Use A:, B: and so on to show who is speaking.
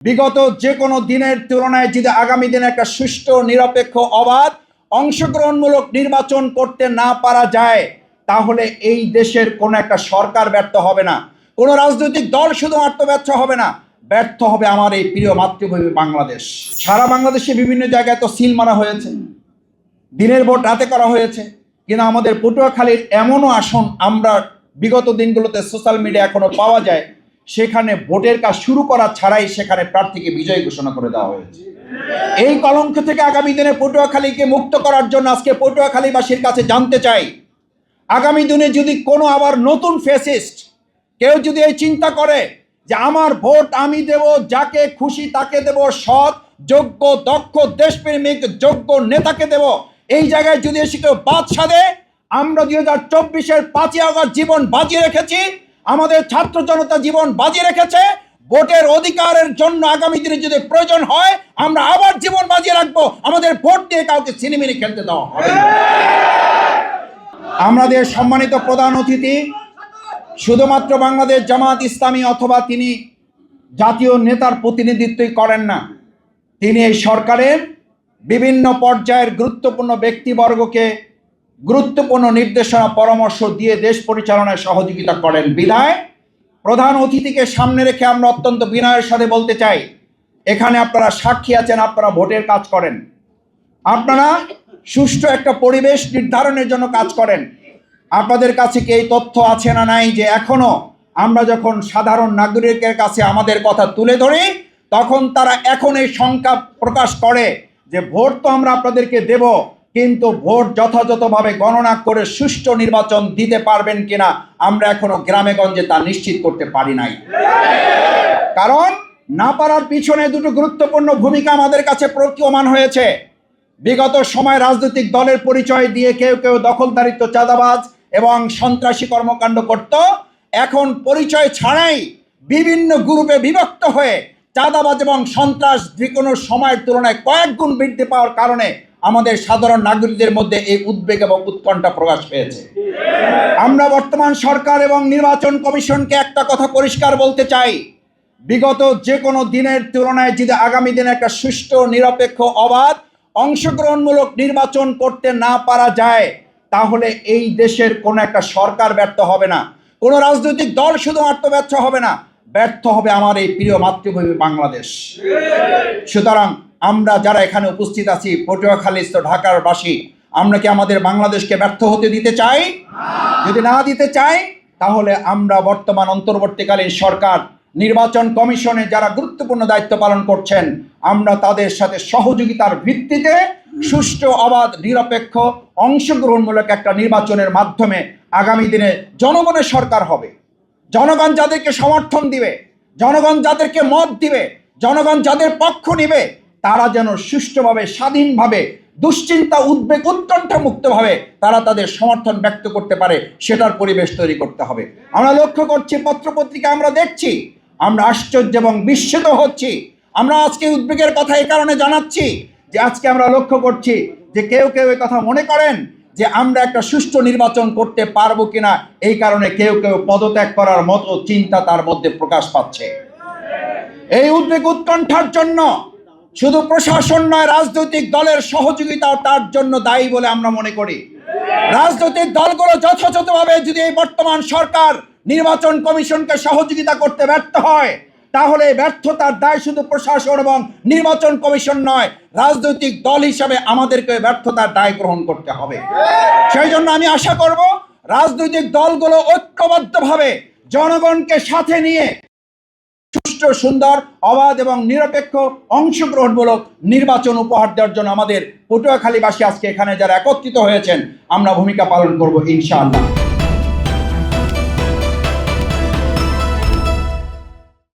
A: বিগত যে কোনো দিনের তুলনায় যদি আগামী দিনে একটা সুষ্ঠু, নিরপেক্ষ, অবাধ, অংশগ্রহণমূলক নির্বাচন করতে না পারা যায়, তাহলে এই দেশের কোনো একটা সরকার ব্যর্থ হবে না। কোনো রাজনৈতিক দল শুধুমাত্র ব্যর্থ হবে না, ব্যর্থ হবে আমার এই প্রিয় মাতৃভূমি বাংলাদেশ। সারা বাংলাদেশে বিভিন্ন জায়গায় তো সিল মারা হয়েছে। দিনের ভোট রাতে করা হয়েছে। কিন্তু আমাদের পটুয়াখালীর এমনও আসন আমরা বিগত দিনগুলোতে সোশ্যাল মিডিয়া এখনও পাওয়া যায়। সেখানে ভোটের কাজ শুরু করা ছাড়াই সেখানে প্রার্থীকে বিজয়ী ঘোষণা করে দেওয়া হয়েছে। এই কলঙ্ক থেকে আগামী দিনে পটুয়াখালীকে মুক্ত করার জন্য আজকে পটুয়াখালীবাসীর কাছে জানতে চাই, আগামী দিনে যদি কোনো আবার নতুন ফেসিস্ট কেউ যদি এই চিন্তা করে যে আমার ভোট আমি দেব, যাকে খুশি তাকে দেব, সৎ, যোগ্য, দক্ষ, দেশপ্রেমিক, যোগ্য নেতাকে দেব, এই জায়গায় যদি এসে কেউ বাদ সাধে, আমরা দুই হাজার চব্বিশের পাঁচই আগস্ট জীবন বাজিয়ে রেখেছি আমাদের ছাত্র জনতা জীবন বাজিয়ে রেখেছে। ভোটের অধিকারের জন্য আগামী দিনে যদি প্রয়োজন হয়, আমরা আবার জীবন বাজিয়ে রাখব। আমাদের ভোট দিয়ে কাউকে সিনেমিনি খেলতে দেওয়া হবে। আমাদের সম্মানিত প্রধান অতিথি, শুধুমাত্র বাংলাদেশ জামাত ইসলামী অথবা তিনি জাতীয় নেতার প্রতিনিধিত্বই করেন না, তিনি এই সরকারের বিভিন্ন পর্যায়ের গুরুত্বপূর্ণ ব্যক্তিবর্গকে গুরুত্বপূর্ণ নির্দেশনা, পরামর্শ দিয়ে দেশ পরিচালনায় সহযোগিতা করেন। বিধায় প্রধান অতিথিকে সামনে রেখে আমরা অত্যন্ত বিনয়ের সাথে বলতে চাই, এখানে আপনারা সাক্ষী আছেন, আপনারা ভোটের কাজ করেন। আপনারা সুষ্ঠু একটা পরিবেশ নির্ধারণের জন্য কাজ করেন। আপনাদের কাছে কি এই তথ্য আছে না নাই যে এখনও আমরা যখন সাধারণ নাগরিকের কাছে আমাদের কথা তুলে ধরি, তখন তারা এখন এই শঙ্কা প্রকাশ করে যে ভোট তো আমরা আপনাদেরকে দেব কিন্তু ভোট যথাযথভাবে গণনা করে সুষ্ঠু নির্বাচন দিতে পারবেন কিনা আমরা এখনও গ্রামে গঞ্জে তা নিশ্চিত করতে পারি নাই। কারণ না পারার পিছনে দুটো গুরুত্বপূর্ণ ভূমিকা আমাদের কাছে প্রতীয়মান হয়েছে। বিগত সময় রাজনৈতিক দলের পরিচয় দিয়ে কেউ কেউ দখলদারিত্ব চাঁদাবাজ এবং সন্ত্রাসী কর্মকাণ্ড করত। এখন পরিচয় ছাড়াই বিভিন্ন গ্রুপে বিভক্ত হয়ে চাঁদাবাজ এবং সন্ত্রাস যে কোনো সময়ের তুলনায় কয়েক গুণ বৃদ্ধি পাওয়ার কারণে আমাদের সাধারণ নাগরিকদের মধ্যে এই উদ্বেগ এবং উৎকণ্ঠা প্রকাশ পেয়েছে। আমরা বর্তমান সরকার এবং নির্বাচন কমিশনকে একটা কথা পরিষ্কার বলতে চাই। বিগত যে কোনো দিনের তুলনায় যদি আগামী দিনে একটা সুষ্ঠু, নিরপেক্ষ, অবাধ, অংশগ্রহণমূলক নির্বাচন করতে না পারা যায়, তাহলে এই দেশের কোনো একটা সরকার ব্যর্থ হবে না। কোনো রাজনৈতিক দল শুধুমাত্র ব্যর্থ হবে না। ব্যর্থ হবে আমার এই প্রিয় মাতৃভূমি বাংলাদেশ। সুতরাং আমরা যারা এখানে উপস্থিত আছি পটুয়াখালীস্থ ঢাকার বাসী, আমরা কি আমাদের বাংলাদেশকে ব্যর্থ হতে দিতে চাই? যদি না দিতে চাই, তাহলে আমরা বর্তমান অন্তর্বর্তীকালীন সরকার, নির্বাচন কমিশনে যারা গুরুত্বপূর্ণ দায়িত্ব পালন করছেন, আমরা তাদের সাথে সহযোগিতার ভিত্তিতে সুষ্ঠু, অবাধ, নিরপেক্ষ, অংশগ্রহণমূলক একটা নির্বাচনের মাধ্যমে আগামী দিনে জনগণের সরকার হবে। জনগণ যাদেরকে সমর্থন দিবে, জনগণ যাদেরকে মত দিবে, জনগণ যাদের পক্ষ নিবে, তারা যেন সুষ্ঠুভাবে, স্বাধীনভাবে, দুশ্চিন্তা, উদ্বেগ উৎকণ্ঠা মুক্তভাবে তারা তাদের সমর্থন ব্যক্ত করতে পারে, সেটার পরিবেশ তৈরি করতে হবে। আমরা লক্ষ্য করছি, পত্রপত্রিকা আমরা দেখছি, আমরা আশ্চর্য এবং বিস্মিত হচ্ছি। আমরা আজকে উদ্বেগের কথা এই কারণে জানাচ্ছি যে আজকে আমরা লক্ষ্য করছি যে কেউ কেউ কথা মনে করেন যে আমরা একটা সুষ্ঠু নির্বাচন করতে পারব কিনা, এই কারণে কেউ কেউ পদত্যাগ করার মতো চিন্তা তার মধ্যে প্রকাশ পাচ্ছে। এই উদ্বেগ উৎকণ্ঠার জন্য শুধু প্রশাসন নয়, রাজনৈতিক দলের সহযোগিতা তার জন্য দায়ী বলে আমরা মনে করি। রাজনৈতিক দলগুলো যথাযথভাবে যদি এই বর্তমান সরকার নির্বাচন কমিশনকে সহযোগিতা করতে ব্যর্থ হয় তাহলে ব্যর্থতার দায় শুধু প্রশাসন এবং নির্বাচন কমিশন নয়, রাজনৈতিক দল হিসাবে আমাদেরকে ব্যর্থতার দায় গ্রহণ করতে হবে। সেই জন্য আমি আশা করব রাজনৈতিক দলগুলো ঐক্যবদ্ধভাবে জনগণকে সাথে নিয়ে সুষ্ঠু, সুন্দর, অবাধ এবং নিরপেক্ষ অংশগ্রহণমূলক নির্বাচন উপহার দেওয়ার জন্য আমাদের পটুয়াখালীবাসী আজকে এখানে যারা একত্রিত হয়েছেন, আমরা ভূমিকা পালন করব ইনশাআল্লাহ।